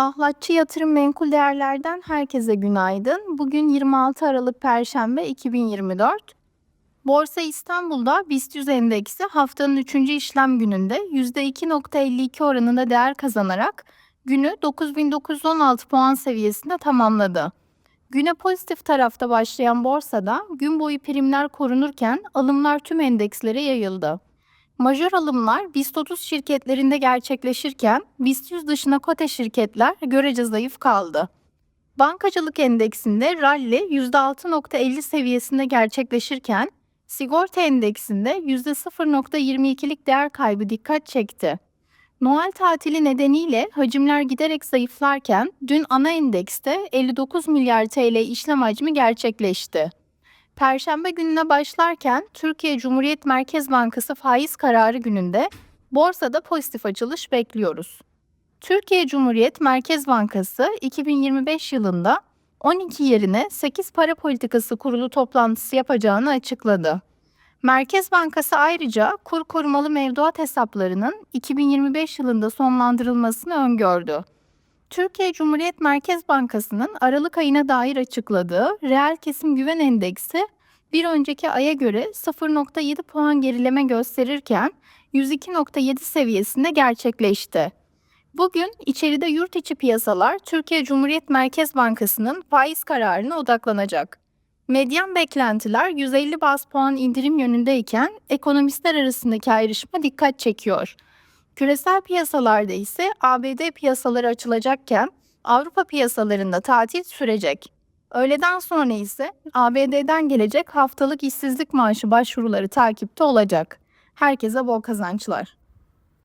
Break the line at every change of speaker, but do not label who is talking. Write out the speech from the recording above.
Ahlatçı Yatırım Menkul Değerler'den herkese günaydın. Bugün 26 Aralık Perşembe 2024. Borsa İstanbul'da BIST 100 endeksi haftanın 3. işlem gününde %2.52 oranında değer kazanarak günü 9916 puan seviyesinde tamamladı. Güne pozitif tarafta başlayan borsada gün boyu primler korunurken alımlar tüm endekslere yayıldı. Majör alımlar BIST 30 şirketlerinde gerçekleşirken BIST 100 dışına kote şirketler görece zayıf kaldı. Bankacılık endeksinde rally %6.50 seviyesinde gerçekleşirken sigorta endeksinde %0.22'lik değer kaybı dikkat çekti. Noel tatili nedeniyle hacimler giderek zayıflarken dün ana endekste 59 milyar TL işlem hacmi gerçekleşti. Perşembe gününe başlarken Türkiye Cumhuriyet Merkez Bankası faiz kararı gününde borsada pozitif açılış bekliyoruz. Türkiye Cumhuriyet Merkez Bankası 2025 yılında 12 yerine 8 para politikası kurulu toplantısı yapacağını açıkladı. Merkez Bankası ayrıca kur korumalı mevduat hesaplarının 2025 yılında sonlandırılmasını öngördü. Türkiye Cumhuriyet Merkez Bankası'nın Aralık ayına dair açıkladığı reel kesim güven endeksi bir önceki aya göre 0.7 puan gerileme gösterirken 102.7 seviyesinde gerçekleşti. Bugün içeride yurt içi piyasalar Türkiye Cumhuriyet Merkez Bankası'nın faiz kararına odaklanacak. Medyan beklentiler 150 bas puan indirim yönündeyken ekonomistler arasındaki ayrışma dikkat çekiyor. Küresel piyasalarda ise ABD piyasaları açılacakken Avrupa piyasalarında tatil sürecek. Öğleden sonra ise ABD'den gelecek haftalık işsizlik maaşı başvuruları takipte olacak. Herkese bol kazançlar.